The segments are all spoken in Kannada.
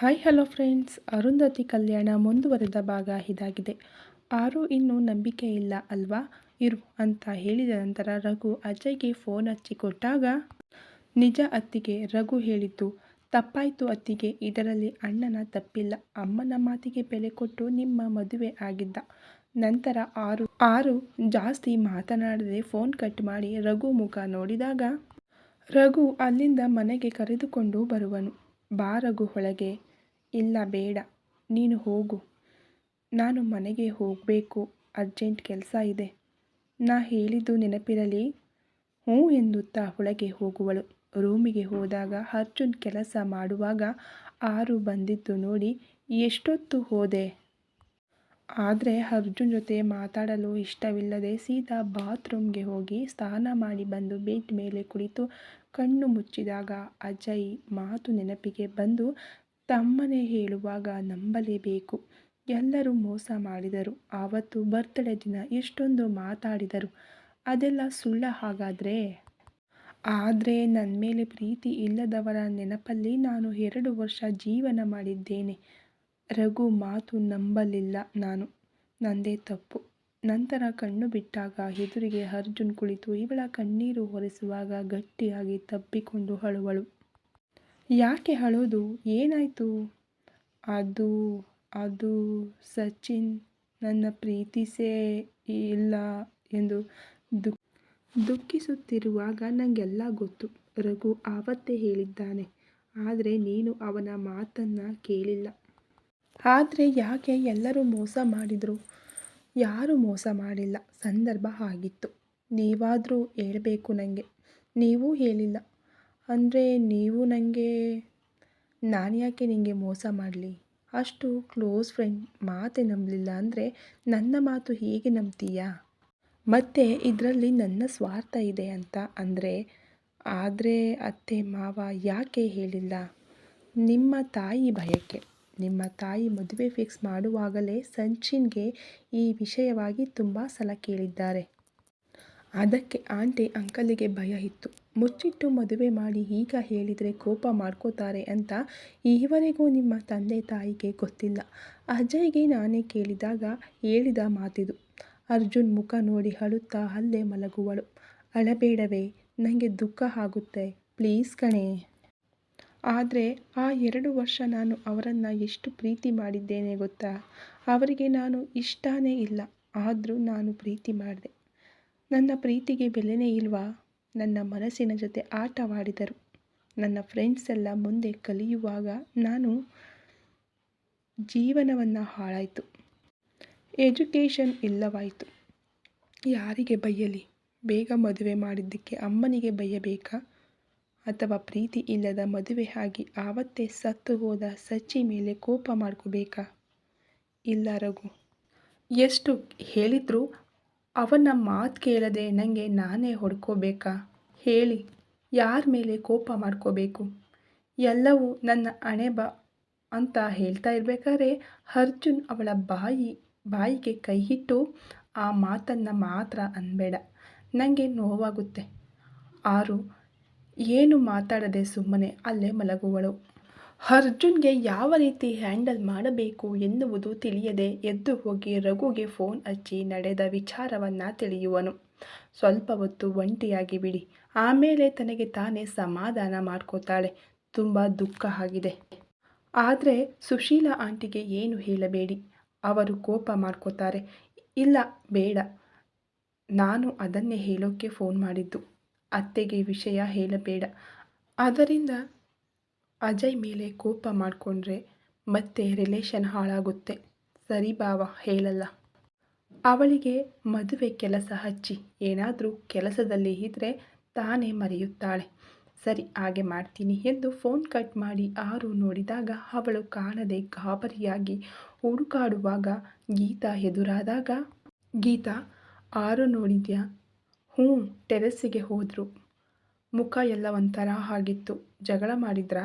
Hi, hello friends. Arundhati Kalyana ಮುಂದುವರೆದ ಭಾಗ ಇದಾಗಿದೆ. ಆರು ಇನ್ನೂ ನಂಬಿಕೆ ಇಲ್ಲ ಅಲ್ವಾ? ಇರು ಅಂತ ಹೇಳಿದ ನಂತರ ರಘು ಅಜಯ್ಗೆ ಫೋನ್ ಹಚ್ಚಿ ಕೊಟ್ಟಾಗ, ನಿಜ ಅತ್ತಿಗೆ ರಘು ಹೇಳಿದ್ದು, ತಪ್ಪಾಯಿತು ಅತ್ತಿಗೆ. ಇದರಲ್ಲಿ ಅಣ್ಣನ ತಪ್ಪಿಲ್ಲ. ಅಮ್ಮನ ಮಾತಿಗೆ ಬೆಲೆ ಕೊಟ್ಟು ನಿಮ್ಮ ಮದುವೆ ಆಗಿದ್ದ. ನಂತರ ಆರು ಆರು ಜಾಸ್ತಿ ಮಾತನಾಡದೆ ಫೋನ್ ಕಟ್ ಮಾಡಿ ರಘು ಮುಖ ನೋಡಿದಾಗ, ರಘು ಅಲ್ಲಿಂದ ಮನೆಗೆ ಕರೆದುಕೊಂಡು ಬರುವನು. ಬಾ ರಘು ಒಳಗೆ ಇಲ್ಲ, ಬೇಡ. ನೀನು ಹೋಗು. ನಾನು ಮನೆಗೆ ಹೋಗಬೇಕು. ಅರ್ಜೆಂಟ್ ಕೆಲಸ ಇದೆ. ನಾ ಹೇಳಿದ್ದು ನೆನಪಿರಲಿ? ಹ್ಞೂ ಎನ್ನುತ್ತಾ ಒಳಗೆ ಹೋಗುವಳು. ರೂಮಿಗೆ ಹೋದಾಗ ಅರ್ಜುನ್ ಕೆಲಸ ಮಾಡುವಾಗ ಆರು ಬಂದಿದ್ದು ನೋಡಿ ಎಷ್ಟೊತ್ತು ಹೋದೆ? ಆದರೆ ಅರ್ಜುನ್ ಜೊತೆ ಮಾತಾಡಲು ಇಷ್ಟವಿಲ್ಲದೆ ಸೀದಾ ಬಾತ್ರೂಮ್ಗೆ ಹೋಗಿ ಸ್ನಾನ ಮಾಡಿ ಬಂದು ಬೆಡ್ ಮೇಲೆ ಕುಳಿತು ಕಣ್ಣು ಮುಚ್ಚಿದಾಗ ಅಜಯ್ ಮಾತು ನೆನಪಿಗೆ ಬಂದು ತಮ್ಮನೇ ಹೇಳುವಾಗ ನಂಬಲೇಬೇಕು. ಎಲ್ಲರೂ ಮೋಸ ಮಾಡಿದರು. ಆವತ್ತು ಬರ್ತ್ಡೇ ದಿನ ಎಷ್ಟೊಂದು ಮಾತಾಡಿದರು. ಅದೆಲ್ಲ ಸುಳ್ಳ ಹಾಗಾದರೆ? ಆದರೆ ನನ್ನ ಮೇಲೆ ಪ್ರೀತಿ ಇಲ್ಲದವರ ನೆನಪಲ್ಲಿ ನಾನು ಎರಡು ವರ್ಷ ಜೀವನ ಮಾಡಿದ್ದೇನೆ. ರಘು ಮಾತು ನಂಬಲಿಲ್ಲ ನಾನು. ನಂದೇ ತಪ್ಪು. ನಂತರ ಕಣ್ಣು ಬಿಟ್ಟಾಗ ಎದುರಿಗೆ ಅರ್ಜುನ್ ಕುಳಿತು ಇವಳ ಕಣ್ಣೀರು ಒರೆಸುವಾಗ ಗಟ್ಟಿಯಾಗಿ ತಬ್ಬಿಕೊಂಡು ಅಳುವಳು. ಯಾಕೆ ಅಳೋದು? ಏನಾಯಿತು? ಅದು ಅದು ಸಚಿನ್ ನನ್ನ ಪ್ರೀತಿಸೇ ಇಲ್ಲ ಎಂದು ದುಃಖ ದುಃಖಿಸುತ್ತಿರುವಾಗ ನನಗೆಲ್ಲ ಗೊತ್ತು. ರಘು ಆವತ್ತೇ ಹೇಳಿದ್ದಾನೆ. ಆದರೆ ನೀನು ಅವನ ಮಾತನ್ನು ಕೇಳಿಲ್ಲ. ಆದರೆ ಯಾಕೆ ಎಲ್ಲರೂ ಮೋಸ ಮಾಡಿದರು? ಯಾರೂ ಮೋಸ ಮಾಡಿಲ್ಲ. ಸಂದರ್ಭ ಆಗಿತ್ತು. ನೀವಾದರೂ ಹೇಳಬೇಕು ನನಗೆ ನೀವೂ ಹೇಳಿಲ್ಲ. ಅಂದರೆ ನೀವು ನನಗೆ ನಾನು ಯಾಕೆ ನಿನಗೆ ಮೋಸ ಮಾಡಲಿ? ಅಷ್ಟು ಕ್ಲೋಸ್ ಫ್ರೆಂಡ್ ಮಾತೇ ನಂಬಲಿಲ್ಲ ಅಂದರೆ ನನ್ನ ಮಾತು ಹೇಗೆ ನಂಬ್ತೀಯಾ? ಮತ್ತು ಇದರಲ್ಲಿ ನನ್ನ ಸ್ವಾರ್ಥ ಇದೆ ಅಂತ ಅಂದರೆ, ಆದರೆ ಅತ್ತೆ ಮಾವ ಯಾಕೆ ಹೇಳಿಲ್ಲ? ನಿಮ್ಮ ತಾಯಿ ಭಯಕ್ಕೆ. ನಿಮ್ಮ ತಾಯಿ ಮದುವೆ ಫಿಕ್ಸ್ ಮಾಡುವಾಗಲೇ ಸಂಚಿನ್ಗೆ ಈ ವಿಷಯವಾಗಿ ತುಂಬ ಸಲ ಕೇಳಿದ್ದಾರೆ. ಅದಕ್ಕೆ ಆಂಟಿ ಅಂಕಲಿಗೆ ಭಯ ಇತ್ತು. ಮುಚ್ಚಿಟ್ಟು ಮದುವೆ ಮಾಡಿ ಈಗ ಹೇಳಿದರೆ ಕೋಪ ಮಾಡ್ಕೋತಾರೆ ಅಂತ ಈವರೆಗೂ ನಿಮ್ಮ ತಂದೆ ತಾಯಿಗೆ ಗೊತ್ತಿಲ್ಲ. ಅಜಯ್ಗೆ ನಾನೇ ಕೇಳಿದಾಗ ಹೇಳಿದ ಮಾತಿದು. ಅರ್ಜುನ್ ಮುಖ ನೋಡಿ ಅಳುತ್ತಾ ಅಲ್ಲೇ ಮಲಗುವಳು. ಅಳಬೇಡವೇ ನನಗೆ ದುಃಖ ಆಗುತ್ತೆ. ಪ್ಲೀಸ್ ಕಣೆ. ಆದರೆ ಆ ಎರಡು ವರ್ಷ ನಾನು ಅವರನ್ನು ಎಷ್ಟು ಪ್ರೀತಿ ಮಾಡಿದ್ದೇನೆ ಗೊತ್ತಾ? ಅವರಿಗೆ ನಾನು ಇಷ್ಟನೇ ಇಲ್ಲ. ಆದರೂ ನಾನು ಪ್ರೀತಿ ಮಾಡಿದೆ. ನನ್ನ ಪ್ರೀತಿಗೆ ಬೆಲೆನೇ ಇಲ್ವಾ? ನನ್ನ ಮನಸ್ಸಿನ ಜೊತೆ ಆಟವಾಡಿದರು. ನನ್ನ ಫ್ರೆಂಡ್ಸ್ ಎಲ್ಲ ಮುಂದೆ ಕಲಿಯುವಾಗ ನಾನು ಜೀವನವನ್ನು ಹಾಳಾಯಿತು. ಎಜುಕೇಷನ್ ಇಲ್ಲವಾಯಿತು. ಯಾರಿಗೆ ಬೈಯಲಿ? ಬೇಗ ಮದುವೆ ಮಾಡಿದ್ದಕ್ಕೆ ಅಮ್ಮನಿಗೆ ಬೈಯಬೇಕಾ? ಅಥವಾ ಪ್ರೀತಿ ಇಲ್ಲದ ಮದುವೆ ಆಗಿ ಆವತ್ತೇ ಸತ್ತು ಹೋದ ಸಚ್ಚಿ ಮೇಲೆ ಕೋಪ ಮಾಡ್ಕೋಬೇಕಾ? ಇಲ್ಲ ರಘು. ಎಷ್ಟು ಹೇಳಿದ್ರು ಅವನ ಮಾತು ಕೇಳದೆ ನನಗೆ ನಾನೇ ಹೊಡ್ಕೋಬೇಕಾ? ಹೇಳಿ, ಯಾರ ಮೇಲೆ ಕೋಪ ಮಾಡ್ಕೋಬೇಕು? ಎಲ್ಲವೂ ನನ್ನ ಹಣೆ ಬ ಅಂತ ಹೇಳ್ತಾ ಇರಬೇಕಾದ್ರೆ ಅರ್ಜುನ್ ಅವಳ ಬಾಯಿ, ಬಾಯಿಗೆ ಕೈ ಹಿಟ್ಟು ಆ ಮಾತನ್ನು ಮಾತ್ರ ಅನ್ಬೇಡ. ನನಗೆ ನೋವಾಗುತ್ತೆ. ಆರು, ಏನು ಮಾತಾಡದೆ ಸುಮ್ಮನೆ ಅಲ್ಲೇ ಮಲಗುವಳು. ಅರ್ಜುನ್ಗೆ ಯಾವ ರೀತಿ ಹ್ಯಾಂಡಲ್ ಮಾಡಬೇಕು ಎನ್ನುವುದು ತಿಳಿಯದೆ ಎದ್ದು ಹೋಗಿ ರಘುಗೆ ಫೋನ್ ಹಚ್ಚಿ ನಡೆದ ವಿಚಾರವನ್ನು ತಿಳಿಯುವನು. ಸ್ವಲ್ಪ ಹೊತ್ತು ಒಂಟಿಯಾಗಿ ಬಿಡಿ. ಆಮೇಲೆ ತನಗೆ ತಾನೇ ಸಮಾಧಾನ ಮಾಡ್ಕೋತಾಳೆ. ತುಂಬ ದುಃಖ ಆಗಿದೆ. ಆದರೆ ಸುಶೀಲಾ ಆಂಟಿಗೆ ಏನು ಹೇಳಬೇಡಿ. ಅವರು ಕೋಪ ಮಾಡ್ಕೋತಾರೆ. ಇಲ್ಲ, ಬೇಡ. ನಾನು ಅದನ್ನೇ ಹೇಳೋಕ್ಕೆ ಫೋನ್ ಮಾಡಿದ್ದು. ಅತ್ತೆಗೆ ವಿಷಯ ಹೇಳಬೇಡ. ಅದರಿಂದ ಅಜಯ್ ಮೇಲೆ ಕೋಪ ಮಾಡಿಕೊಂಡ್ರೆ ಮತ್ತೆ ರಿಲೇಷನ್ ಹಾಳಾಗುತ್ತೆ. ಸರಿ ಬಾವ ಹೇಳಲ್ಲ. ಅವಳಿಗೆ ಮದುವೆ ಕೆಲಸ ಹಚ್ಚಿ, ಏನಾದರೂ ಕೆಲಸದಲ್ಲಿ ಇದ್ದರೆ ತಾನೇ ಮರೆಯುತ್ತಾಳೆ. ಸರಿ, ಹಾಗೆ ಮಾಡ್ತೀನಿ ಎಂದು ಫೋನ್ ಕಟ್ ಮಾಡಿ ಆರು ನೋಡಿದಾಗ ಅವಳು ಕಾಣದೆ ಗಾಬರಿಯಾಗಿ ಹುಡುಕಾಡುವಾಗ ಗೀತಾ ಎದುರಾದಾಗ, ಗೀತಾ, ಆರು ನೋಡಿದ್ಯಾ? ಹ್ಞೂ ಟೆರೆಸ್ಸಿಗೆ ಹೋದರು. ಮುಖ ಎಲ್ಲ ಒಂಥರ ಆಗಿತ್ತು. ಜಗಳ ಮಾಡಿದ್ರಾ?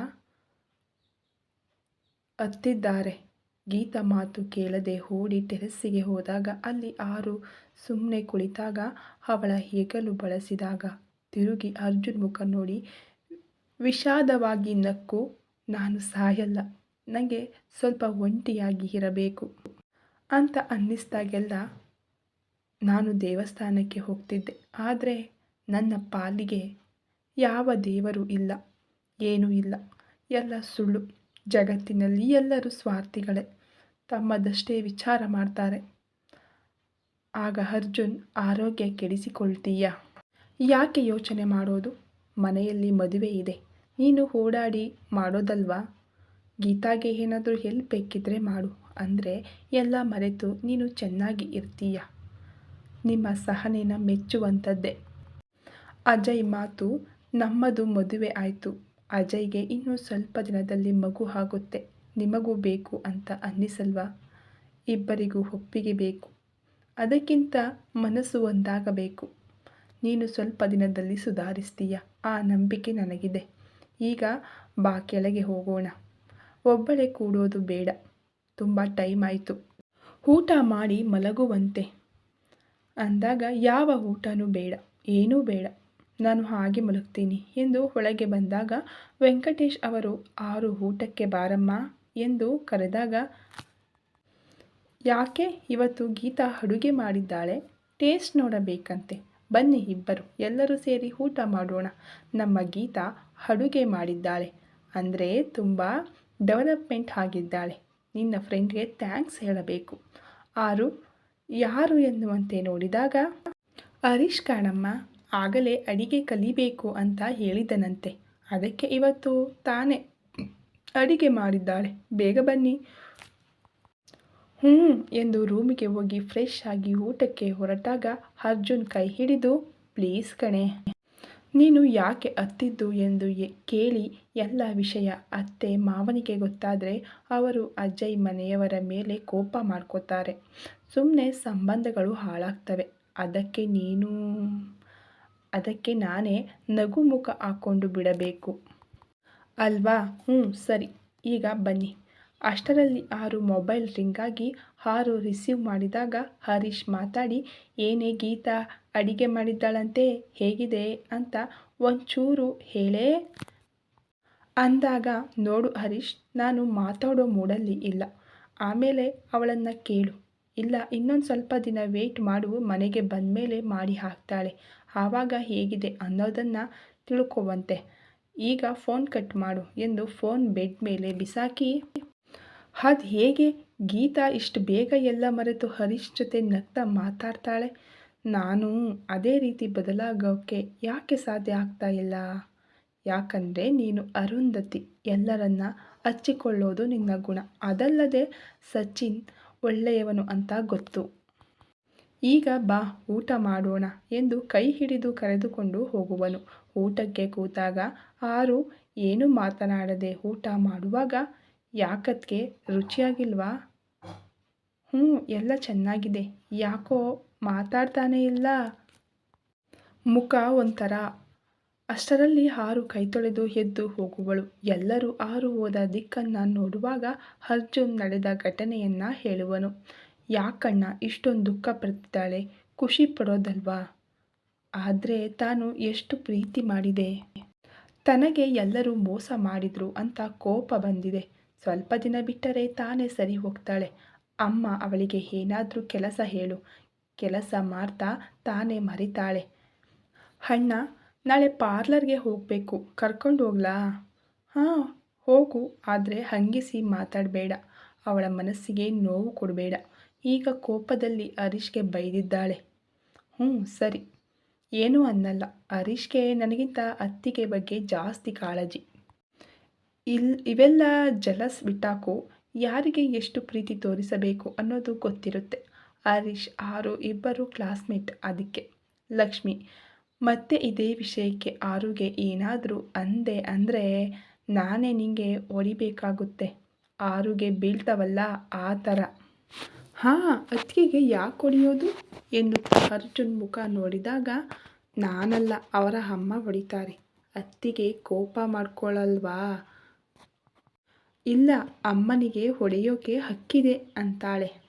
ಅತ್ತಿದ್ದಾರೆ. ಗೀತ ಮಾತು ಕೇಳದೆ ಓಡಿ ಟೆರೆಸ್ಸಿಗೆ ಹೋದಾಗ ಅಲ್ಲಿ ಆರು ಸುಮ್ಮನೆ ಕುಳಿತಾಗ ಅವಳ ಹೆಗಲು ಬಳಸಿದಾಗ ತಿರುಗಿ ಅರ್ಜುನ್ ಮುಖ ನೋಡಿ, ವಿಷಾದವಾಗಿ ನಕ್ಕು, ನಾನು ಸಾಯಲ್ಲ ನನಗೆ ಸ್ವಲ್ಪ ಒಂಟಿಯಾಗಿ ಇರಬೇಕು ಅಂತ ಅನ್ನಿಸ್ದಾಗೆಲ್ಲ ನಾನು ದೇವಸ್ಥಾನಕ್ಕೆ ಹೋಗ್ತಿದ್ದೆ. ಆದರೆ ನನ್ನ ಪಾಲಿಗೆ ಯಾವ ದೇವರು ಇಲ್ಲ, ಏನೂ ಇಲ್ಲ, ಎಲ್ಲ ಸುಳ್ಳು. ಜಗತ್ತಿನಲ್ಲಿ ಎಲ್ಲರೂ ಸ್ವಾರ್ಥಿಗಳೇ, ತಮ್ಮದಷ್ಟೇ ವಿಚಾರ ಮಾಡ್ತಾರೆ. ಆಗ ಅರ್ಜುನ್, ಆರೋಗ್ಯ ಕೆಡಿಸಿಕೊಳ್ತೀಯ? ಯಾಕೆ ಯೋಚನೆ ಮಾಡೋದು? ಮನೆಯಲ್ಲಿ ಮದುವೆ ಇದೆ. ನೀನು ಓಡಾಡಿ ಮಾಡೋದಲ್ವಾ? ಗೀತಾಗೆ ಏನಾದರೂ ಹೆಲ್ಪ್ ಬೇಕಿದ್ರೆ ಮಾಡು. ಅಂದರೆ ಎಲ್ಲ ಮರೆತು ನೀನು ಚೆನ್ನಾಗಿ ಇರ್ತೀಯ? ನಿಮ್ಮ ಸಹನೆನ ಮೆಚ್ಚುವಂಥದ್ದೇ. ಅಜಯ್ ಮಾತು, ನಮ್ಮದು ಮದುವೆ ಆಯಿತು. ಅಜಯ್ಗೆ ಇನ್ನೂ ಸ್ವಲ್ಪ ದಿನದಲ್ಲಿ ಮಗು ಆಗುತ್ತೆ. ನಿಮಗೂ ಬೇಕು ಅಂತ ಅನ್ನಿಸಲ್ವಾ? ಇಬ್ಬರಿಗೂ ಒಪ್ಪಿಗೆ ಬೇಕು. ಅದಕ್ಕಿಂತ ಮನಸ್ಸು ಒಂದಾಗಬೇಕು. ನೀನು ಸ್ವಲ್ಪ ದಿನದಲ್ಲಿ ಸುಧಾರಿಸ್ತೀಯ? ಆ ನಂಬಿಕೆ ನನಗಿದೆ. ಈಗ ಬಾ, ಕೆಳಗೆ ಹೋಗೋಣ. ಒಬ್ಬಳೇ ಕೂಡೋದು ಬೇಡ. ತುಂಬ ಟೈಮ್ ಆಯಿತು. ಊಟ ಮಾಡಿ ಮಲಗುವಂತೆ. ಅಂದಾಗ ಯಾವ ಊಟನೂ ಬೇಡ. ಏನೂ ಬೇಡ. ನಾನು ಹಾಗೆ ಮಲಗ್ತೀನಿ ಎಂದು ಒಳಗೆ ಬಂದಾಗ, ವೆಂಕಟೇಶ್ ಅವರು, ಆರು ಊಟಕ್ಕೆ ಬಾರಮ್ಮ ಎಂದು ಕರೆದಾಗ, ಯಾಕೆ ಇವತ್ತು ಗೀತಾ ಅಡುಗೆ ಮಾಡಿದ್ದಾಳೆ? ಟೇಸ್ಟ್ ನೋಡಬೇಕಂತೆ. ಬನ್ನಿ ಇಬ್ಬರು, ಎಲ್ಲರೂ ಸೇರಿ ಊಟ ಮಾಡೋಣ. ನಮ್ಮ ಗೀತಾ ಅಡುಗೆ ಮಾಡಿದ್ದಾಳೆ. ಅಂದರೆ ತುಂಬ ಡೆವಲಪ್ಮೆಂಟ್ ಆಗಿದ್ದಾಳೆ. ನಿನ್ನ ಫ್ರೆಂಡ್ಗೆ ಥ್ಯಾಂಕ್ಸ್ ಹೇಳಬೇಕು. ಆರು, ಯಾರು ಎನ್ನುವಂತೆ ನೋಡಿದಾಗ, ಹರೀಶ್ ಕಾಣಮ್ಮ ಆಗಲೇ ಅಡಿಗೆ ಕಲಿಬೇಕು ಅಂತ ಹೇಳಿದನಂತೆ. ಅದಕ್ಕೆ ಇವತ್ತು ತಾನೇ ಅಡಿಗೆ ಮಾಡಿದ್ದಾಳೆ. ಬೇಗ ಬನ್ನಿ. ಹ್ಞೂ ಎಂದು ರೂಮಿಗೆ ಹೋಗಿ ಫ್ರೆಶ್ ಆಗಿ ಊಟಕ್ಕೆ ಹೊರಟಾಗ ಅರ್ಜುನ್ ಕೈ ಹಿಡಿದು, ಪ್ಲೀಸ್ ಕಣೆ, ನೀನು ಯಾಕೆ ಅತ್ತಿದ್ದು? ಎಂದು ಕೇಳಿ ಎಲ್ಲ ವಿಷಯ ಅತ್ತೆ ಮಾವನಿಗೆ ಗೊತ್ತಾದರೆ ಅವರು ಅಜಯ್ ಮನೆಯವರ ಮೇಲೆ ಕೋಪ ಮಾಡ್ಕೋತಾರೆ. ಸುಮ್ಮನೆ ಸಂಬಂಧಗಳು ಹಾಳಾಗ್ತವೆ. ಅದಕ್ಕೆ ನೀನು ಅದಕ್ಕೆ ನಾನೇ ನಗು ಮುಖ ಹಾಕ್ಕೊಂಡು ಬಿಡಬೇಕು. ಅಲ್ವಾ? ಹ್ಞೂ, ಸರಿ. ಈಗ ಬನ್ನಿ. ಅಷ್ಟರಲ್ಲಿ ಆರು ಮೊಬೈಲ್ ರಿಂಗಾಗಿ ಆರು ರಿಸೀವ್ ಮಾಡಿದಾಗ ಹರೀಶ್ ಮಾತಾಡಿ, ಏನೇ ಗೀತಾ, ಅಡಿಗೆ ಮಾಡಿದ್ದಾಳಂತೆ, ಹೇಗಿದೆ ಅಂತ ಒಂಚೂರು ಹೇಳೇ? ಅಂದಾಗ, ನೋಡು ಹರೀಶ್, ನಾನು ಮಾತಾಡೋ ಮೂಡಲ್ಲಿ ಇಲ್ಲ. ಆಮೇಲೆ ಅವಳನ್ನು ಕೇಳು. ಇಲ್ಲ, ಇನ್ನೊಂದು ಸ್ವಲ್ಪ ದಿನ ವೆಯ್ಟ್ ಮಾಡು, ಮನೆಗೆ ಬಂದಮೇಲೆ ಮಾಡಿ ಹಾಕ್ತಾಳೆ. ಆವಾಗ ಹೇಗಿದೆ ಅನ್ನೋದನ್ನು ತಿಳ್ಕೊವಂತೆ. ಈಗ ಫೋನ್ ಕಟ್ ಮಾಡು ಎಂದು ಫೋನ್ ಬೆಡ್ ಮೇಲೆ ಬಿಸಾಕಿ, ಅದು ಹೇಗೆ? ಗೀತಾ ಇಷ್ಟು ಬೇಗ ಎಲ್ಲ ಮರೆತು ಹರೀಶ್ ಜೊತೆ ನಗ್ತಾ ಮಾತಾಡ್ತಾಳೆ. ನಾನು ಅದೇ ರೀತಿ ಬದಲಾಗೋಕ್ಕೆ ಯಾಕೆ ಸಾಧ್ಯ ಆಗ್ತಾ ಇಲ್ಲ? ಯಾಕಂದರೆ ನೀನು ಅರುಂಧತಿ ಎಲ್ಲರನ್ನ ಹಚ್ಚಿಕೊಳ್ಳೋದು ನಿನ್ನ ಗುಣ. ಅದಲ್ಲದೆ ಸಚಿನ್ ಒಳ್ಳೆಯವನು ಅಂತ ಗೊತ್ತು. ಈಗ ಬಾ, ಊಟ ಮಾಡೋಣ ಎಂದು ಕೈ ಹಿಡಿದು ಕರೆದುಕೊಂಡು ಹೋಗುವನು. ಊಟಕ್ಕೆ ಕೂತಾಗ ಆರು ಏನು ಮಾತನಾಡದೆ ಊಟ ಮಾಡುವಾಗ ಯಾಕತ್ಗೆ ರುಚಿಯಾಗಿಲ್ವಾ? ಹ್ಞೂ, ಎಲ್ಲ ಚೆನ್ನಾಗಿದೆ. ಯಾಕೋ ಮಾತಾಡ್ತಾನೇ ಇಲ್ಲ? ಮುಖ ಒಂಥರ. ಅಷ್ಟರಲ್ಲಿ ಆರು ಕೈ ತೊಳೆದು ಎದ್ದು ಹೋಗುವಳು. ಎಲ್ಲರೂ ಆರು ಹೋದ ದಿಕ್ಕನ್ನು ನೋಡುವಾಗ ಅರ್ಜುನ್ ನಡೆದ ಘಟನೆಯನ್ನು ಹೇಳುವನು. ಯಾಕಣ್ಣ ಇಷ್ಟೊಂದು ದುಃಖ ಪಡ್ತಿದ್ದಾಳೆ? ಖುಷಿ ಪಡೋದಲ್ವಾ? ಆದರೆ ತಾನು ಎಷ್ಟು ಪ್ರೀತಿ ಮಾಡಿದೆ? ತನಗೆ ಎಲ್ಲರೂ ಮೋಸ ಮಾಡಿದ್ರು ಅಂತ ಕೋಪ ಬಂದಿದೆ. ಸ್ವಲ್ಪ ದಿನ ಬಿಟ್ಟರೆ ತಾನೇ ಸರಿ ಹೋಗ್ತಾಳೆ. ಅಮ್ಮ ಅವಳಿಗೆ ಏನಾದರೂ ಕೆಲಸ ಹೇಳು. ಕೆಲಸ ಮಾಡ್ತಾ ತಾನೇ ಮರಿತಾಳೆ. ಅಣ್ಣ, ನಾಳೆ ಪಾರ್ಲರ್ಗೆ ಹೋಗಬೇಕು. ಕರ್ಕೊಂಡು ಹೋಗ್ಲಾ? ಹಾಂ, ಹೋಗು. ಆದರೆ ಹಂಗಿಸಿ ಮಾತಾಡಬೇಡ. ಅವಳ ಮನಸ್ಸಿಗೆ ನೋವು ಕೊಡಬೇಡ. ಈಗ ಕೋಪದಲ್ಲಿ ಹರೀಶ್ಗೆ ಬೈದಿದ್ದಾಳೆ. ಹ್ಞೂ, ಸರಿ. ಏನೂ ಅನ್ನಲ್ಲ. ಹರೀಶ್ಗೆ ನನಗಿಂತ ಅತ್ತಿಗೆ ಬಗ್ಗೆ ಜಾಸ್ತಿ ಕಾಳಜಿ. ಇಲ್, ಇವೆಲ್ಲ ಜಲಸ್ ಬಿಟ್ಟಾಕು, ಯಾರಿಗೆ ಎಷ್ಟು ಪ್ರೀತಿ ತೋರಿಸಬೇಕು ಅನ್ನೋದು ಗೊತ್ತಿರುತ್ತೆ. ಹರೀಶ್ ಆರು, ಇಬ್ಬರು ಕ್ಲಾಸ್ಮೇಟ್ ಅದಕ್ಕೆ. ಲಕ್ಷ್ಮಿ, ಮತ್ತೆ ಇದೇ ವಿಷಯಕ್ಕೆ ಆರುಗೆ ಏನಾದರೂ ಅಂದೆ ಅಂದರೆ ನಾನೇ ನಿಂಗೆ ಹೊಡಿಬೇಕಾಗುತ್ತೆ. ಆರುಗೆ ಬೀಳ್ತಾವಲ್ಲ ಆ ಥರ. ಹಾಂ, ಅತ್ತಿಗೆಗೆ ಯಾಕೆ ಹೊಡೆಯೋದು? ಎನ್ನುತ್ತಾ ಅರ್ಜುನ್ ಮುಖ ನೋಡಿದಾಗ, ನಾನಲ್ಲ, ಅವರ ಅಮ್ಮ ಹೊಡಿತಾರೆ. ಅತ್ತಿಗೆ ಕೋಪ ಮಾಡ್ಕೊಳ್ಳಲ್ವಾ ಇಲ್ಲ, ಅಮ್ಮನಿಗೆ ಹೊಡೆಯೋಕೆ ಹಕ್ಕಿದೆ ಅಂತಾಳೆ.